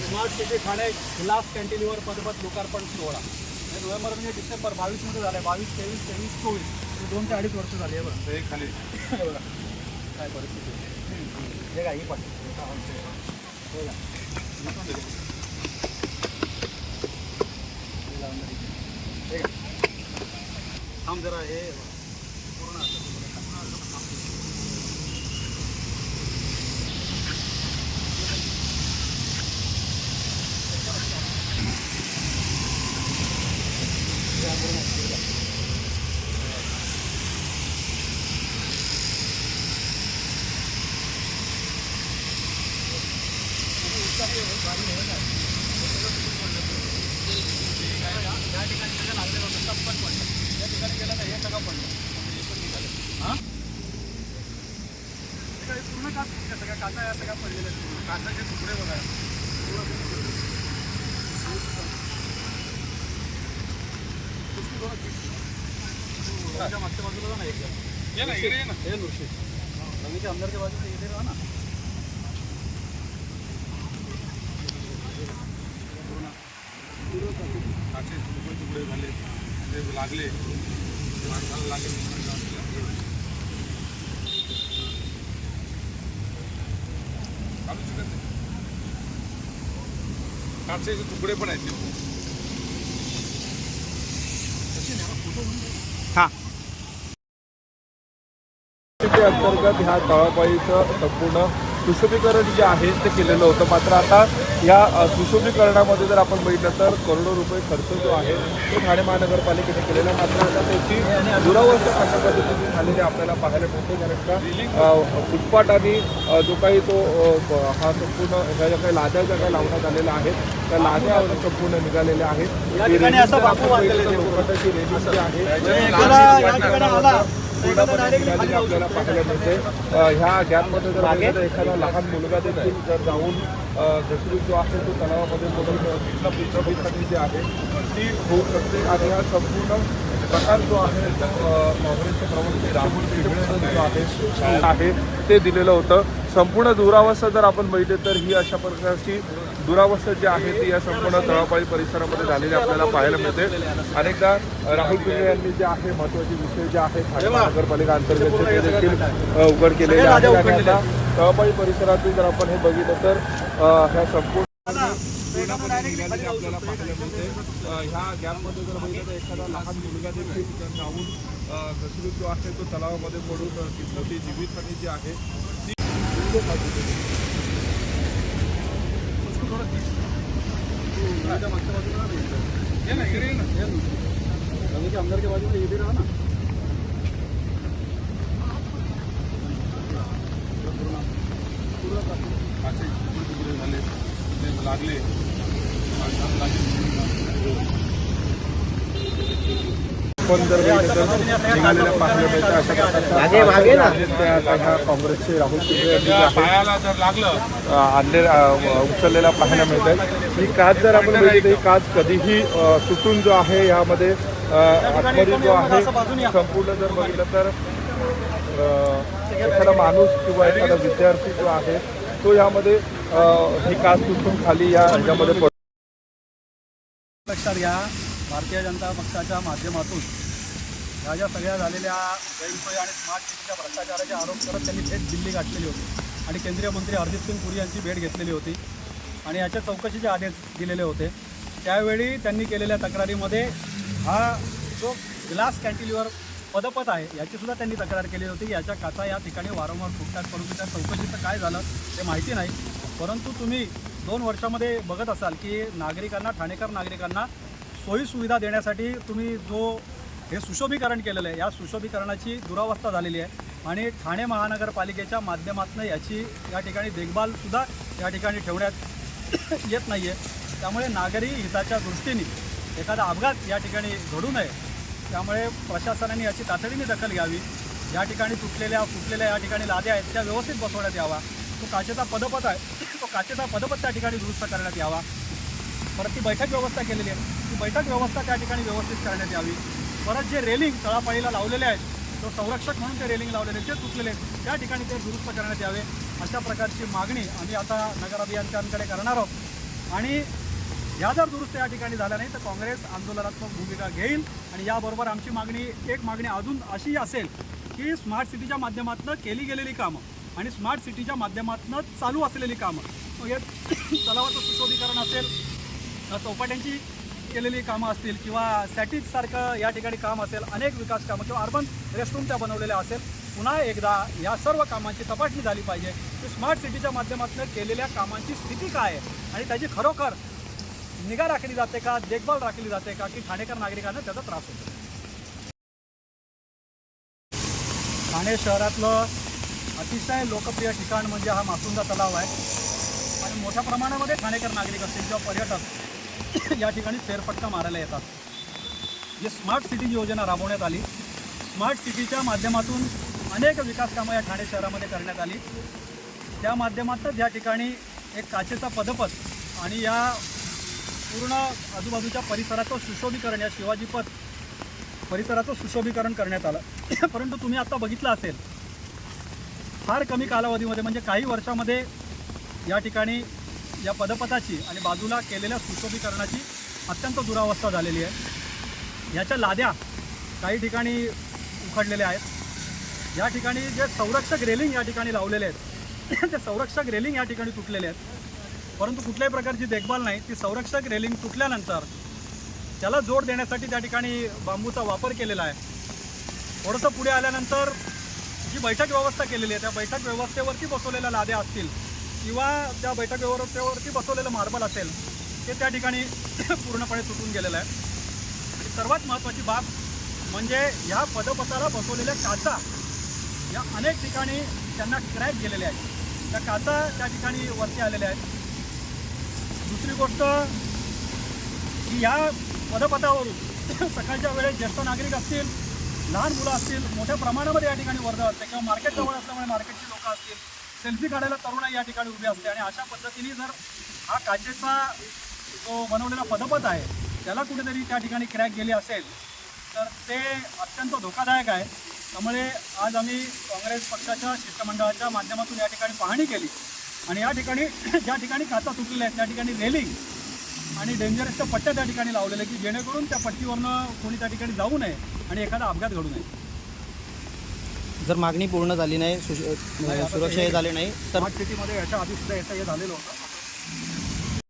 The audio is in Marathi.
Smart city Thane glass cantilever पदपथ लोकार्पण सोहळा हे नोव्हेंबर म्हणजे डिसेंबर बावीसमध्ये झालं आहे बावीस तेवीस तेवीस चोवीस हे दोन ते अडीच वर्ष झाली हे खाली हे बघा काय परिस्थिती. हे काय ही हे. हे? हे. हे. हे का? थांब जरा हे पूर्ण असं पूर्ण असं थांब. हे पूर्ण असं, हे का? या ठिकाणी सगळं लागलेलं होतं पण पडलं या ठिकाणी गेलं तर हे सगळं पडलं म्हणजे इकडून निघालं. हां काय पूर्ण काच या सगळ्या काचा या सगळ्या पडलेल्या काचाचे तुकडे बघा मागच्या बाजूला ना ये ना ये ना हे नुरशी रवीच्या आमदारच्या म्हणजे बाजूला इथे ना काचे तुकडे तुकडे झाले ते लागले माणसाला लागले चालू शकत नाही. काचेचे तुकडे पण आहेत अंतर्गत ह्या तळापाळीचं संपूर्ण सुशोभीकरण जे आहे ते केलेलं होतं मात्र आता या सुशोभीकरणामध्ये जर आपण बघितलं तर करोडो रुपये खर्च जो आहे तो ठाणे महानगरपालिकेने केलेला. मात्र आता त्याची दुरावस्था अशा पद्धतीची झालेली आपल्याला पाहायला मिळते कारण का अ, फुटपाथ आणि जो काही तो हा संपूर्ण ह्या ज्या काही लाद्या ज्या काही लावण्यात आलेल्या आहेत त्या लाद्या संपूर्ण निघालेल्या आहेत आहे. निघालेली आपल्याला पाहायला मिळते. ह्या गॅपमध्ये जर बघितलं तर एखादा लहान मुलगा देखील जर जाऊन घसरून जो आहे तो तलावामध्ये पुत्रभिखारी जी आहे ती होऊ शकते. आणि हा संपूर्ण प्रकार जो आहे तो काँग्रेसचे प्रवक्ते राहुल जो आहे आहे ते दिलेलं होतं. संपूर्ण दुरावस्था जर आपण बघितली तर ही अशा प्रकारची दुरावस्था जी आहे ती या संपूर्ण तळापाळी परिसरामध्ये झालेली आपल्याला पाहायला मिळते. अनेकदा राहुल पिंगळे यांनी जे आहे महत्त्वाचे विषय जे आहेत ठाणे महानगरपालिका अंतर्गत ते देखील उघड केलेले आता तळापाळी परिसरातील जर आपण हे बघितलं तर ह्या संपूर्ण आपल्याला पाहायला मिळते. ह्या गॅपमध्ये जर बघितलं तर एखादा लहान मुलगा देखील जाऊन घसरून जो आहे तो तलावामध्ये पडून मोठी जीवितहानी जी आहे ती थोडं मागच्या बाजूला जा ना ये ना ये ना हे आमदारच्या बाजूला इथे राहा ना काचे तुकडे झाले ते लागले लागले पण जर निघालेल्या अशा काँग्रेसचे राहुल शिंदे आणले उचललेला पाहायला मिळत आहे ही काच जर आपण बघितली ही काच कधीही अ, तुटून जो आहे यामध्ये आतमध्ये जो आहे संपूर्ण जर बघितलं तर एखादा माणूस किंवा एखादा विद्यार्थी जो आहे तो यामध्ये ही काच तुटून खाली या ह्याच्यामध्ये पडतो. लक्षात घ्या. भारतीय जनता पक्षाच्या माध्यमातून ह्या ज्या सगळ्या झालेल्या गैरसोयी आणि स्मार्ट सिटीच्या भ्रष्टाचाराचे आरोप करत त्यांनी थेट दिल्ली गाठलेली होती. आणि केंद्रीय मंत्री हरदीप सिंग पुरी यांची भेट घेतलेली होती. आणि याच्या चौकशीचे आदेश दिलेले होते. त्यावेळी त्यांनी केलेल्या तक्रारीमध्ये हा जो ग्लास कॅन्टिलिव्हर पदपथ आहे याचीसुद्धा त्यांनी तक्रार केली होती. याच्या काचा या ठिकाणी वारंवार फुटतात परंतु त्या चौकशीचं काय झालं ते माहिती नाही. परंतु तुम्ही दोन वर्षामध्ये बघत असाल की नागरिकांना ठाणेकर नागरिकांना सोयीसुविधा देण्यासाठी तुम्ही जो हे सुशोभीकरण केलेलं आहे या सुशोभीकरणाची दुरावस्था झालेली आहे आणि ठाणे महानगरपालिकेच्या माध्यमातून याची या ठिकाणी देखभालसुद्धा या ठिकाणी ठेवण्यात येत नाही आहे त्यामुळे नागरी हिताच्या दृष्टीने एखादा अपघात या ठिकाणी घडू नये. त्यामुळे प्रशासनाने याची तातडीने दखल घ्यावी. या ठिकाणी तुटलेल्या फुटलेल्या या ठिकाणी लाद्या आहेत त्या व्यवस्थित बसवण्यात यावा. तो काचेचा पदपथ आहे तो काचेचा पदपथ त्या ठिकाणी दुरुस्त करण्यात यावा. परत ती बैठक व्यवस्था केलेली आहे. ती बैठक व्यवस्था त्या ठिकाणी व्यवस्थित करण्यात यावी. परत जे रेलिंग तळापाळीला लावलेले आहेत तो संरक्षक म्हणून ते रेलिंग लावलेले जे तुटलेले आहेत त्या ठिकाणी ते दुरुस्त करण्यात यावे. अशा प्रकारची मागणी आम्ही आता नगर अभियंत्यांकडे करणार आहोत. आणि या जर दुरुस्त या ठिकाणी झाल्या नाही तर काँग्रेस आंदोलनात्मक भूमिका घेईल. आणि याबरोबर आमची मागणी एक मागणी अजून अशी असेल की स्मार्ट सिटीच्या माध्यमातून केली गेलेली कामं आणि स्मार्ट सिटीच्या माध्यमातून चालू असलेली कामं. मग हे तलावाचं सुशोभीकरण असेल चौपाट्यांची केलेली कामं असतील किंवा सॅटीजसारखं या ठिकाणी काम असेल अनेक विकास कामं किंवा अर्बन रेस्टरूम त्या बनवलेल्या असेल पुन्हा एकदा या सर्व कामांची तपासणी झाली पाहिजे. की स्मार्ट सिटीच्या माध्यमातून केलेल्या कामांची स्थिती काय आहे आणि त्याची खरोखर निगा राखली जाते का देखभाल राखली जाते का की ठाणेकर नागरिकांना त्याचा त्रास होतो? ठाणे शहरातलं अतिशय लोकप्रिय ठिकाण म्हणजे हा मासुंदा तलाव आहे. आणि मोठ्या प्रमाणामध्ये ठाणेकर नागरिक असतील किंवा पर्यटक या ठिकाणी फेरफटका मारायला येतात. जी स्मार्ट सिटी योजना राबवण्यात आली स्मार्ट सिटीच्या माध्यमातून अनेक विकास कामं या ठाणे शहरामध्ये करण्यात आली. त्या माध्यमातच या ठिकाणी एक काचेचा पदपथ आणि या पूर्ण आजूबाजूच्या परिसराचं सुशोभीकरण या शिवाजी पथ परिसराचं सुशोभीकरण करण्यात आलं. परंतु तुम्ही आता बघितलं असेल फार कमी कालावधीमध्ये म्हणजे काही वर्षामध्ये या ठिकाणी या पदपथाची आणि बाजूला केलेल्या सुशोभीकरणाची अत्यंत दुरावस्था झालेली आहे. याच्या लाद्या काही ठिकाणी उखडलेल्या आहेत. या ठिकाणी जे संरक्षक रेलिंग या ठिकाणी लावलेले आहेत ते संरक्षक रेलिंग या ठिकाणी तुटलेले आहेत. परंतु कुठल्याही प्रकारची देखभाल नाही. ती संरक्षक रेलिंग तुटल्यानंतर त्याला जोड देण्यासाठी त्या ठिकाणी बांबूचा वापर केलेला आहे. थोडंसं पुढे आल्यानंतर जी बैठक व्यवस्था केलेली आहे त्या बैठक व्यवस्थेवरती बसवलेल्या लाद्या असतील किंवा त्या बैठक व्यवस्थेवरती बसवलेलं मार्बल असेल ते त्या ठिकाणी पूर्णपणे तुटून गेलेलं आहे. आणि सर्वात महत्त्वाची बाब म्हणजे ह्या पदपथाला बसवलेल्या काचा या अनेक ठिकाणी त्यांना क्रॅक गेलेल्या आहेत. त्या काचा त्या ठिकाणी वरती आलेल्या आहेत. दुसरी गोष्ट की या पदपथावरून सकाळच्या वेळेस ज्येष्ठ नागरिक असतील लहान मुलं असतील मोठ्या प्रमाणामध्ये या ठिकाणी वर्दळ असते किंवा मार्केट जवळ असल्यामुळे मार्केटची लोकं असतील सेल्फी काढायला तरुणाई या ठिकाणी उभी असते. आणि अशा पद्धतीने जर हा काचेचा जो बनवलेला पदपथ आहे त्याला कुठेतरी त्या ठिकाणी क्रॅक गेली असेल तर ते अत्यंत धोकादायक आहे. त्यामुळे आज आम्ही काँग्रेस पक्षाच्या शिष्टमंडळाच्या माध्यमातून या ठिकाणी पाहणी केली. आणि या ठिकाणी ज्या ठिकाणी काचा तुटलेल्या आहेत त्या ठिकाणी रेलिंग आणि डेंजरसच्या पट्ट्या त्या ठिकाणी लावलेल्या की जेणेकरून त्या पट्टीवरनं कोणी त्या ठिकाणी जाऊ नये आणि एखादा अपघात घडू नये. जर मागणी पूर्ण झाली नाही सुश- म्हणजे सुरक्षा हे झाले नाही तर शेतीमध्ये सिटीमध्ये याच्या आधी सुद्धा याचं हे झालेलं होतं.